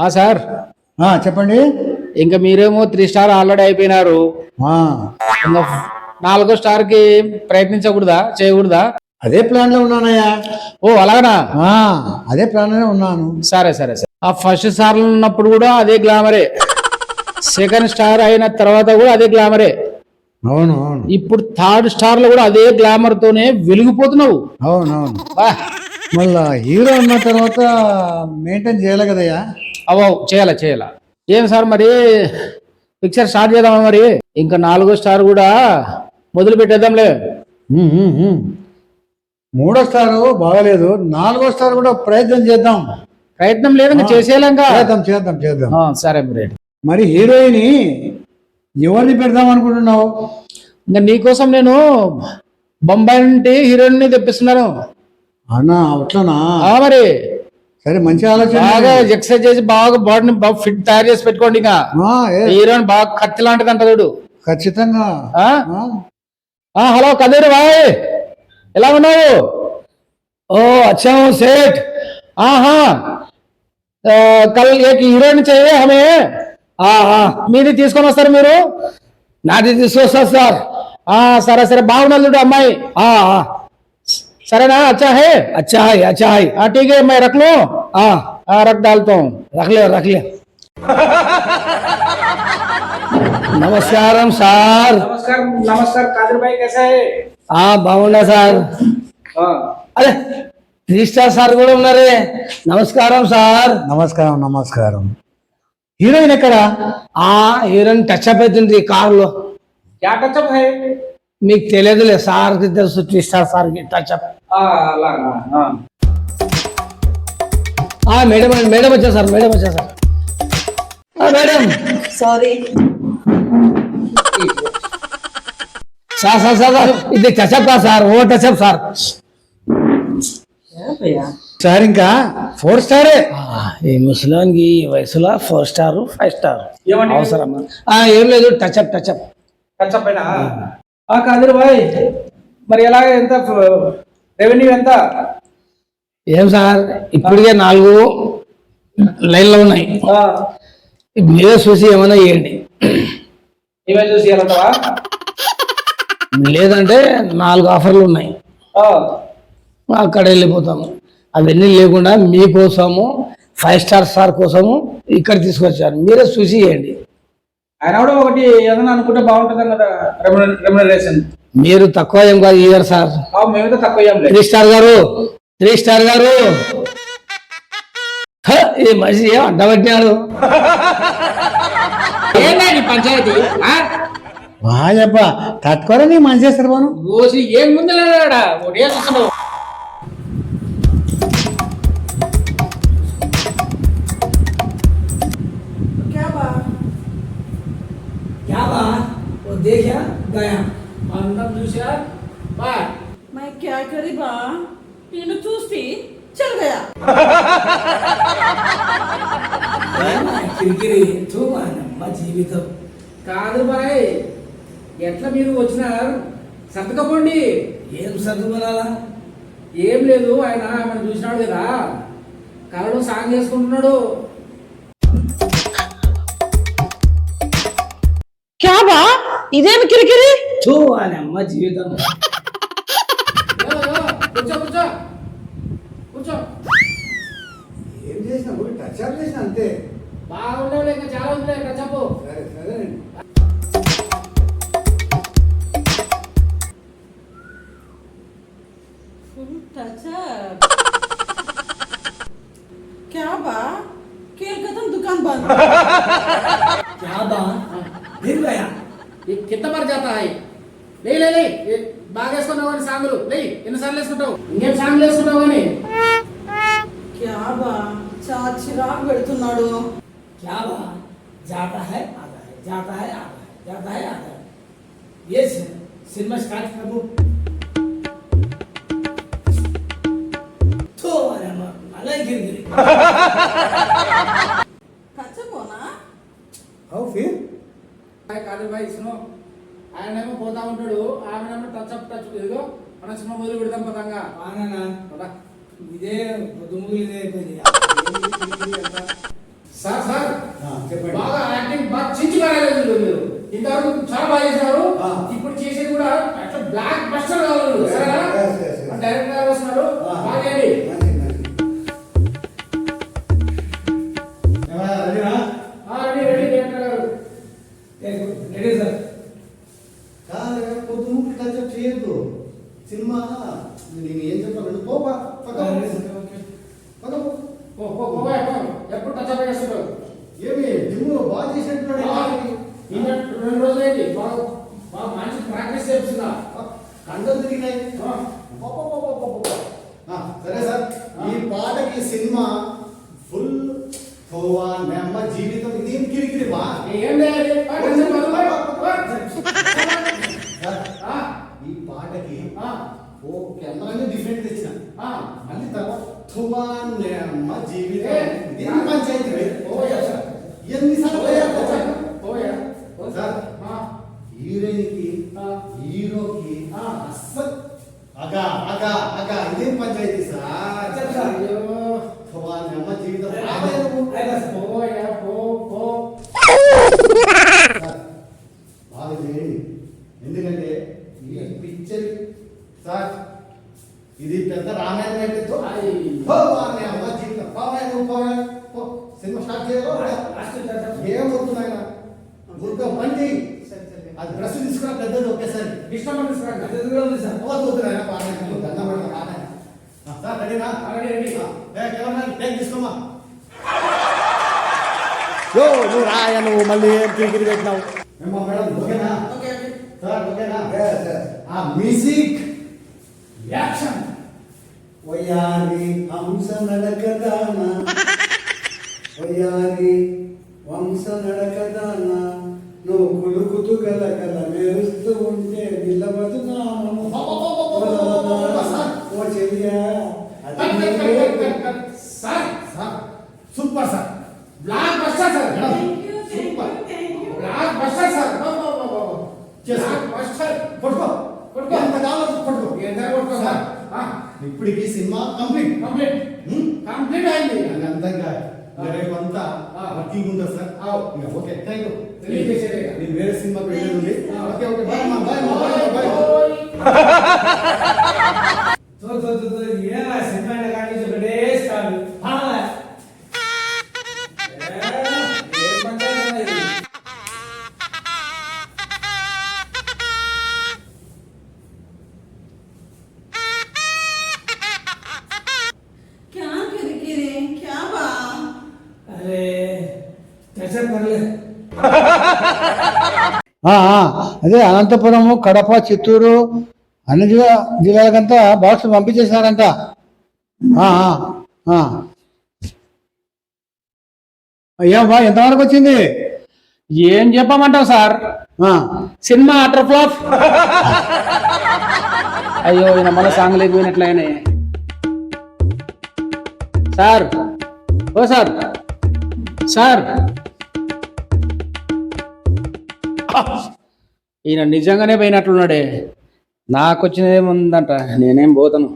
ఆ సార్. చెప్పండి. ఇంకా మీరేమో త్రీ స్టార్ ఆల్రెడీ అయిపోయినారు. ఇంకా నాలుగో స్టార్కి ప్రయత్నించకూడదా? చేయకూడదా? అదే ప్లాన్లో ఉన్నానయ్యా. ఓ అలాగనా? అదే ప్లాన్లోనే ఉన్నాను. సరే సరే సరే. ఆ ఫస్ట్ స్టార్ ఉన్నప్పుడు కూడా అదే గ్లామరే. సెకండ్ స్టార్ అయిన తర్వాత కూడా అదే గ్లామరే. అవును అవును. ఇప్పుడు థర్డ్ స్టార్లో కూడా అదే గ్లామర్ తోనే వెలిగిపోతున్నావు. అవును అవును. బా, మళ్ళా హీరో అన్న తర్వాత మెయింటైన్ చేయాలి కదయ్యా. అవ్వవు చేయాలా చేయాలా? ఏం సార్ మరి? పిక్చర్ స్టార్ట్ చేద్దామా మరి? ఇంకా నాలుగో స్టార్ కూడా మొదలు పెట్టేద్దాంలే. మూడో స్టార్ బాగలేదు. నాలుగో స్టార్ కూడా ప్రయత్నం చేద్దాం. ప్రయత్నం లేదు చేసేయాలి ఇంకా. చేద్దాం చేద్దాం సరే మరి. మరి హీరోయిన్ ఎవరిని పెడదాం అనుకుంటున్నావు? ఇంకా నీకోసం నేను బొంబాయి నుండి హీరోయిన్ని తెప్పిస్తున్నాను. అన్నా అట్లనా? మరి. సరే మంచి ఆలోచన బాగా ఎక్సర్సైజ్ చేసి బాగా బాడీని బాగా ఫిట్ తయారు చేసి పెట్టుకోండి ఇంకా. హీరోని బాగా కత్తి లాంటిది అంట చూడు. ఖచ్చితంగా. హలో కదూరు బాయ్ ఎలా ఉన్నావు? ఓ అచ్చా సేట్. ఆహా. కల్ హీరోయిన్ చేయే హమే ఆహా. మీది తీసుకొని వస్తారు మీరు? నాది తీసుకొస్తారు సార్. సరే సరే. బాగున్నది చూడు అమ్మాయి. ఆహా ఆ. సరేనా अच्छा है अच्छा है अच्छा है हाँ ठीक है मैं रख लूँ हाँ हाँ रख डालता हूँ रख ले रख ले నమస్కారం సార్ नमस्कार नमस्कार कादिर भाई कैसा है ఆ బాగున్నా సార్ हाँ అరే త్రీ స్టార్ సార్ కూడా ఉన్నారే నమస్కారం సార్ నమస్కారం నమస్కారం హీరోయిన్ ఎక్కడ ఆ హీరోయిన్ టచ్ అప్ అవుతుంది కారులో क्या टचअप है మీకు తెలియదులే సార్ కి తెలుసు త్రీ స్టార్ సార్ కి టచ్ అప్ మేడం మేడం వచ్చా సార్ మేడం వచ్చా sir. Madam. Sorry sir sir sir sir ఇది టచ్అప్ సార్ ఓ టచ్అప్ సార్. సార్ ఇంకా ఫోర్ స్టార్ ఈ ముసలానికి ఈ వయసులో ఫోర్ స్టార్ ఫైవ్ స్టార్ అవసరమా? ఏం లేదు టచ్అప్ టచ్అప్ టచ్అప్ అయినా కాదు బాయ్. మరి ఎలాగ ఎంత రెవెన్యూ ఎంత? ఏం సార్ ఇప్పటికే నాలుగు లైన్లో ఉన్నాయి. మీరే చూసి ఏమైనా చేయండి. ఇవే చూసి వెళ్తావా లేదంటే నాలుగు ఆఫర్లు ఉన్నాయి. అక్కడ వెళ్ళిపోతాము. అవన్నీ లేకుండా మీకోసము ఫైవ్ స్టార్ స్టార్ కోసము ఇక్కడ తీసుకొచ్చారు. మీరే చూసి చేయండి. ఆయన కూడా ఒకటి ఏదైనా అనుకుంటే బాగుంటుంది కదా రెమ్యునరేషన్. మీరు తక్కువ ఏం కాదు ఇయ్యారు సార్. మేమైతే తక్కువ అయ్యాం లేదు. త్రీ స్టార్ గారు త్రీ స్టార్ గారు. హ, ఈ మనిషి ఏం అడ్డబట్టినాడు? ఏంటండి పంచాయతీ ఆ? వాయబ్బా తట్టుకోరా నీ మంచి చేస్తారు బాను. రోజు ఏం ముందు ఒకటే చూస్తున్నావు देखा गया అందం చూసా బా मैं क्या करी बा నేను చూసి చల్ గయా కిరికిరి తూ మా జీవితం కాదు బాయ్ ఎట్లా మీరు వచ్చినారు సర్దుకపోండి ఏం సర్దుమనాలా ఏం లేదు ఆయన ఆమెను చూసినాడు కదా కలలో సాంగ్ చేసుకుంటున్నాడు ఇదేమి కిరికిరి తూ అని అమ్మ జీవితం యో, యో, కూర్చో కూర్చో కూర్చో ఏం చేసినా టచ్ అప్ చేసిన అంతే బాగుండవు ఇంకా చాలా ఉంది ఇక్కడ చెప్పు సరే సరేనండి ఫుల్ టచ్ क्या बा खेल खत्म दुकान बंद क्या बात फिर गया నీకు కింద పరిజాత హాయ్. లే లే లే బాగా వేసుకున్నావు అని సాంగులు. లే ఎన్నిసార్లు వేసుకుంటావు? ఇంకేం సాంగులు వేసుకుంటావు అని క్యాబా చిరాకు పెడుతున్నాడు. క్యాబా జాతా హై ఆదా హై. జాత హై ఆదా హై. జాతా హై ఆదా హై. ఏ సినిమా స్టార్ట్ ప్రభు తో అరే గిరిగిరి టచ్ టచ్ ఇదిగో మన సినిమా మొదలు పెడదాం పదంగా. ఇదే ఇదే అయిపోయింది సార్ చెప్పండి. బాగా యాక్టింగ్ బాగా చించి పారేయలేదు మీరు ఇంతవరకు చాలా బాగా చేశారు. ఇప్పుడు చేసేది కూడా అట్లా బ్లాక్ బస్టర్ కావాలి. డైరెక్టర్ గారు వస్తున్నారు. బాగా చేస్తుంటారు ఏమి జిమ్ బాగా ఏంటి? నిన్న రెండు రోజులు అయింది బాగా బాగా మంచి ప్రాక్టీస్ చేస్తున్నా కండలు తిరిగినాయి. సరే సార్. ఈ పాటకి సినిమా ఫుల్ గోవా నెమ్మ జీవితం. ఇదేం కిరికిరి మా ఏం చేయాలి? ఈ పాటకి ఆ, ఓ కెమెరాని డిఫరెంట్ తెచ్చిన. ఆ. మళ్ళీ తర్వాత తువా నెమ్మ జీవితం ఏ, ఇదేం పంచాయతీ రే? పోయా సార్. ఎన్నిసార్లు పోయా, పోయా? పోయా. సార్ ఆ, హీరోయిన్కి ఆ. హీరోకి ఆ. అస్సలు అగా అగా ఇదేం పంచాయతీ సార్? అయ్యో. తువా నెమ్మ జీవితం. పోయా, పో, పో. బాగా చేయండి. ఎందుకంటే ఈ పిక్చర్ సార్ ఇది పెద్ద రామాయణం. పో అనే అమ్మ జీవితం. పోవే నువ్వు పోవే పో సినిమా స్టార్ట్ చేయాలో. ఏం వస్తున్నాయన గుర్గా పని చేయి అది డ్రెస్ తీసుకున్నా పెద్దది డిస్టర్బెన్స్ దండం సార్. రెడీనా? Ready, ready. ఏ తీసుకోమా? యో నువ్వు రాయ నువ్వు మళ్ళీ ఏం తిరిగి పెట్టినావు? ఏమో మేడం ఓకేనా? Okay okay. సార్ ఓకేనా? ఆ మ్యూజిక్ యాక్షన్. వయారి హంస నడకదాన. వయారి వంశ నడకదాన. కులుకుతూ గల గల మెరుస్తూ ఉంటే నిలబదు నామము ఓ చెయ్యా. Sir sir super sir blockbuster sir super. Blockbuster sir. Blockbuster పట్టుకో పట్టుకో. ఎంత కావాలో పట్టుకో ఎంత కొట్టుకో సార్ ఇప్పటికి సినిమా కంప్లీట్ కంప్లీట్ కంప్లీట్ అయింది అంతంగా రేపు అంతా. వర్కింగ్ ఉంటుంది సార్ ఓకే థ్యాంక్ యూ ನೀವು ಬೇರೆ ಸಿನಿಮಾ ಹೇಳಿದ್ರಿ ಓಕೆ ಓಕೆ ಬಾಯ್ ಮಾ ಬಾಯ್ ಮಾ ಬಾಯ್ ಬಾಯ್ ತೋ ತೋ ತೋ ತೋ ಏನ ಸಿನಿಮಾ ಕಾಡಿ ಜೊತೆ ಸ್ಟಾಪ್ ಹಾಳ क्या कर रहे क्या बा अरे कैसे कर ले అదే అనంతపురము కడప చిత్తూరు అన్ని జిల్లా జిల్లాలకంతా బాక్స్ పంపించేసినారంట ఆ, ఆ, ఆ. ఏమ్మా ఎంతవరకు వచ్చింది? ఏం చెప్పమంటావు సార్? ఆ, సినిమా అటర్ ఫ్లాప్. అయ్యో ఈయన మన సాంగ్ లేకపోయినట్లయినే సార్ ఓ సార్. సార్. ఈయన నిజంగానే పోయినట్లున్నాడే. నాకు వచ్చినదేముందంట నేనేం పోతాను.